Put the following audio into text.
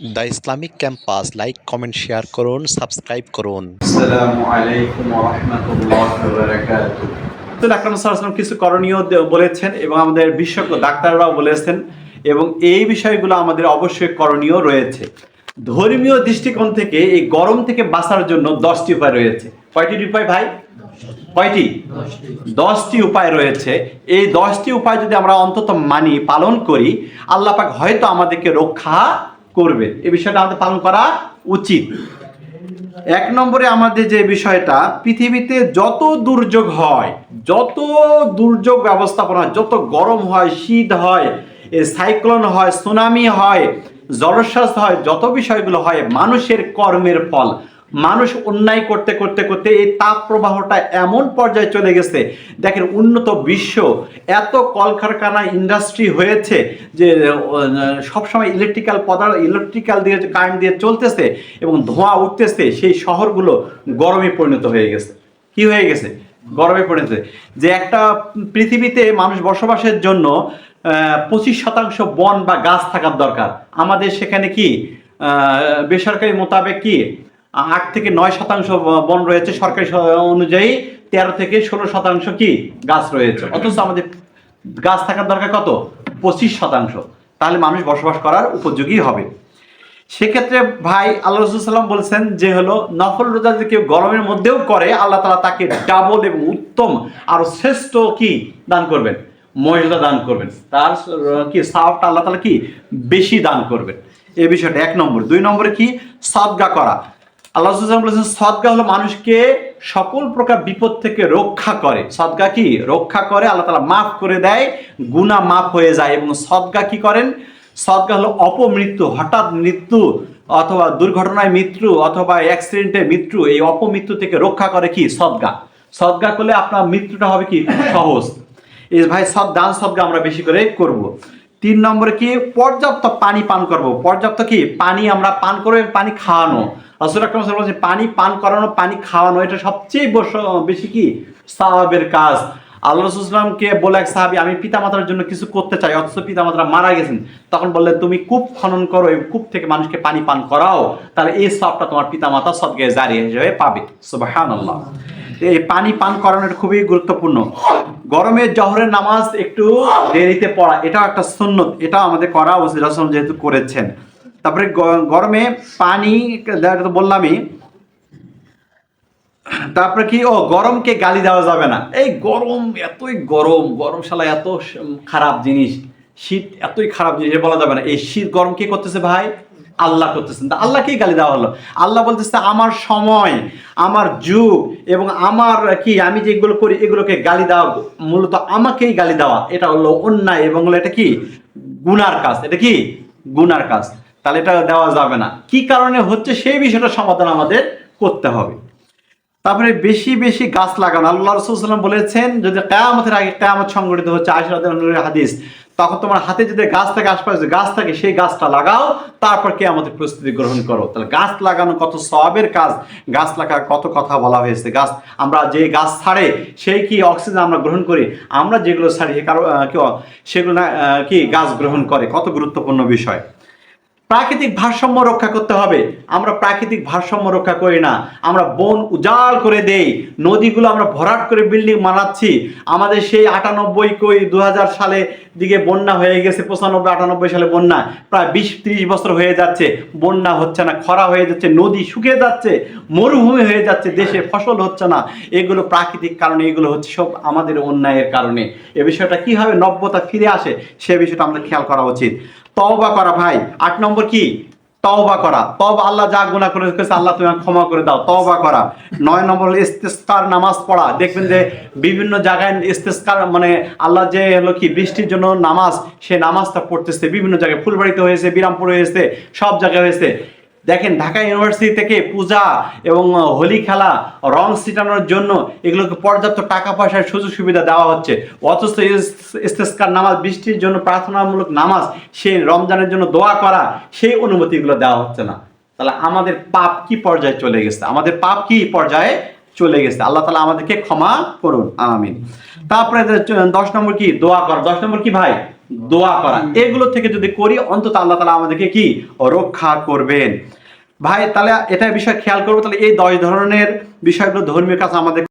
The Islamic campus like comment share করুন subscribe করুন। আসসালামু আলাইকুম ওয়া রাহমাতুল্লাহি ওয়া বারাকাতুহু রাসূল আকরাম সাল্লাল্লাহু আলাইহি কিছু করণীয় বলেছেন এবং আমাদের বিশেষজ্ঞ ডাক্তাররাও বলেছেন এবং এই বিষয়গুলো আমাদের অবশ্যই করণীয় রয়েছে। ধর্মীয় দৃষ্টিকোণ থেকে এই গরম থেকে বাঁচার জন্য দশটি উপায় রয়েছে। কয়টি উপায় ভাই? কয়টি? দশটি উপায় রয়েছে। এই দশটি উপায় যদি আমরা অন্তত মানি পালন করি আল্লাহ পাক হয়তো আমাদেরকে রক্ষা করবে। এ বিষয়টা আমাদের পালন করা উচিত। এক নম্বরে আমাদের যে বিষয়টা, পৃথিবীতে যত দুর্যোগ হয়, যত দুর্যোগ ব্যবস্থাপনা যত গরম হয়, শীত হয় সাইক্লোন হয়, সুনামি হয় জলশ্বাস হয়, যত বিষয়গুলো হয়, মানুষের কর্মের ফল। মানুষ অন্যায় করতে করতে করতে এই তাপ প্রবাহটা এমন পর্যায়ে চলে গেছে। দেখেন উন্নত বিশ্ব, এত কলকারখানা ইন্ডাস্ট্রি হয়েছে যে সবসময় ইলেকট্রিক্যাল পদার্থ ইলেকট্রিক্যাল দিয়ে কারেন্ট দিয়ে চলতেছে এবং ধোঁয়া উঠতেছে, সেই শহরগুলো গরমে পরিণত হয়ে গেছে। কি হয়ে গেছে? গরমে পরিণত যে একটা পৃথিবীতে মানুষ বসবাসের জন্য পঁচিশ শতাংশ বন বা গাছ থাকার দরকার। আমাদের সেখানে কি বেসরকারি মোতাবেক কি আট থেকে নয় শতাংশ বন রয়েছে সরকারি অনুযায়ী, তেরো থেকে ষোলো শতাংশ কি গাছ রয়েছে। অথচ আমাদের গাছ থাকার দরকার কত? পঁচিশ শতাংশ। তাহলে মানুষ বসবাস করার উপযোগী হবে। সেক্ষেত্রে ভাই আল্লাহ রসুলাম বলছেন যে হলো, নফল রোজা যদি কেউ গরমের মধ্যেও করে, আল্লাহ তালা তাকে ডাবল এবং উত্তম আর শ্রেষ্ঠ কি দান করবেন? মর্যাদা দান করবেন। তার কি সাহাবটা আল্লাহ তালা কি? বেশি দান করবেন। এই বিষয়টা এক নম্বর। দুই নম্বরে কি? সদগা করা। আল্লাহ বলেছেন, সদগা হলো মানুষকে সকল প্রকার বিপদ থেকে রক্ষা করে। সদগা কি? রক্ষা করে, আল্লাহ তালা মাফ করে দেয় গুণা মাফ হয়ে যায় এবং সদগা কি করেন? সদগা হলো অপমৃত্যু, হঠাৎ মৃত্যু অথবা দুর্ঘটনায় মৃত্যু অথবা অ্যাক্সিডেন্টে মৃত্যু, এই অপমৃত্যু থেকে রক্ষা করে কি? সদগা। সদগা করলে আপনার মৃত্যুটা হবে কি? সহজ। এই ভাই, সদ, দান সদগা আমরা বেশি করে করব। তিন নম্বরে কি? পর্যাপ্ত পানি পান করব। পর্যাপ্ত কি? পানি আমরা পান করব পানি খাওয়ানো। রসুল আকরম বলেছেন, পানি পান করানো পানি খাওয়ানো এটা সবচেয়ে বেশি কি? সাহাবের কাজ। আল্লাহ রসুলামকে বলে এক সাহাবি আমি পিতামাতার জন্য কিছু করতে চাই। অথচ পিতামাতারা মারা গেছেন। তখন বললেন তুমি কূপ খনন করো এই কূপ থেকে মানুষকে পানি পান করাও। তাহলে এই সবটা তোমার পিতামাতা সবকে জারি হিসেবে পাবে। সুবহানাল্লাহ। এই পানি পান করানোটা খুবই গুরুত্বপূর্ণ। গরমে জহরের নামাজ একটু দেরিতে পড়া, এটাও একটা সুন্নত এটা আমাদের করা উচিত রসম যেহেতু করেছেন। তারপরে গরমে পানি তো বললামই, তারপরে কি, ও, গরমকে গালি দেওয়া যাবে না। এই গরম, এতই গরম গরম শালা এত খারাপ জিনিস, শীত এতই খারাপ জিনিস বলা যাবে না। এই শীত গরম কে করতেছে ভাই? আল্লাহ করতেছেন। তা আল্লাহকেই গালি দেওয়া হলো। আল্লাহ বলতেছে, আমার সময়, আমার যুগ এবং আমার কি, আমি যেগুলো করি, এগুলোকে গালি দেওয়া মূলত আমাকেই গালি দেওয়া। এটা হলো অন্যায় এবং হলো এটা কি? গুনার কাজ। এটা কি? গুনার কাজ। তাহলে এটা দেওয়া যাবে না। কি কারণে হচ্ছে সেই বিষয়টা সমাধান আমাদের করতে হবে। তারপরে বেশি বেশি গাছ লাগানো। আল্লাহ রসুলাম বলেছেন, যদি কেয়ামতের আগে কেয়ামত সংগঠিত হচ্ছে আশরাদের হাদিস, তখন তোমার হাতে যদি গাছ থাকে, আশপাশে গাছ থাকে, সেই গাছটা লাগাও, তারপর কে আমাদের প্রস্তুতি গ্রহণ করো। তাহলে গাছ লাগানো কত সবের কাজ? গাছ লাগার কত কথা বলা হয়েছে। গাছ, আমরা যে গাছ ছাড়ে, সেই কি অক্সিজেন আমরা গ্রহণ করি? আমরা যেগুলো ছাড়ি কারও কি সেগুলো না কি গাছ গ্রহণ করে? কত গুরুত্বপূর্ণ বিষয়। প্রাকৃতিক ভারসাম্য রক্ষা করতে হবে। আমরা প্রাকৃতিক ভারসাম্য রক্ষা করি না। আমরা বন উজাড় করে দেই। নদীগুলো আমরা ভরাট করে বিল্ডিং বানাচ্ছি। আমাদের সেই আটানব্বই কই দু সালে দিকে বন্যা হয়ে গেছে, পঁচানব্বই, আটানব্বই সালে বন্যা। প্রায় বিশ, ত্রিশ বছর হয়ে যাচ্ছে। বন্যা হচ্ছে না, খরা হয়ে যাচ্ছে, নদী শুকিয়ে যাচ্ছে, মরুভূমি হয়ে যাচ্ছে, দেশে ফসল হচ্ছে না। এগুলো প্রাকৃতিক কারণে, এগুলো হচ্ছে সব আমাদের অন্যায়ের কারণে। এ বিষয়টা কীভাবে নব্যতা ফিরে আসে, সে বিষয়টা আমাদের খেয়াল করা উচিত। তওবা করা ভাই, আট নম্বর কি? তওবা করা। তব আল্লাহ যা গুণা করে আল্লাহ তুমি ক্ষমা করে দাও। তওবা করা। নয় নম্বর হলো ইস্তেস্কার, নামাজ পড়া। দেখবেন যে বিভিন্ন জায়গায় ইস্তেস্কার মানে আল্লাহ যে হলো কি, বৃষ্টির জন্য নামাজ, সে নামাজটা পড়তেছে। বিভিন্ন জায়গায় ফুলবাড়িতে হয়েছে, বিরামপুর হয়েছে, সব জায়গায় হয়েছে। দেখেন ঢাকা ইউনিভার্সিটি থেকে পূজা এবং হোলি খেলা, রং ছিটানোর জন্য এগুলোকে পর্যাপ্ত টাকা পয়সার সুযোগ সুবিধা দেওয়া হচ্ছে। অথচ ইস- ইস্তেস্কার নামাজ, বৃষ্টির জন্য প্রার্থনামূলক নামাজ, সেই রমজানের জন্য দোয়া করা, সেই অনুমতিগুলো দেওয়া হচ্ছে না। তাহলে আমাদের পাপ কি পর্যায়ে চলে গেছে? আমাদের পাপ কি পর্যায়ে চলে গেছে? আল্লাহ তালা আমাদেরকে ক্ষমা করুন। আমিন। তারপরে দশ নম্বর কি? দোয়া কর। দশ নম্বর কি ভাই? দোয়া করা। এগুলো থেকে যদি করি, অন্তত আল্লাহ তালা আমাদেরকে কি? রক্ষা করবেন। ভাই, তাহলে এটা বিষয় খেয়াল করব, তাহলে এই দশ ধরনের বিষয়গুলো ধর্মীয় কাজ আমাদের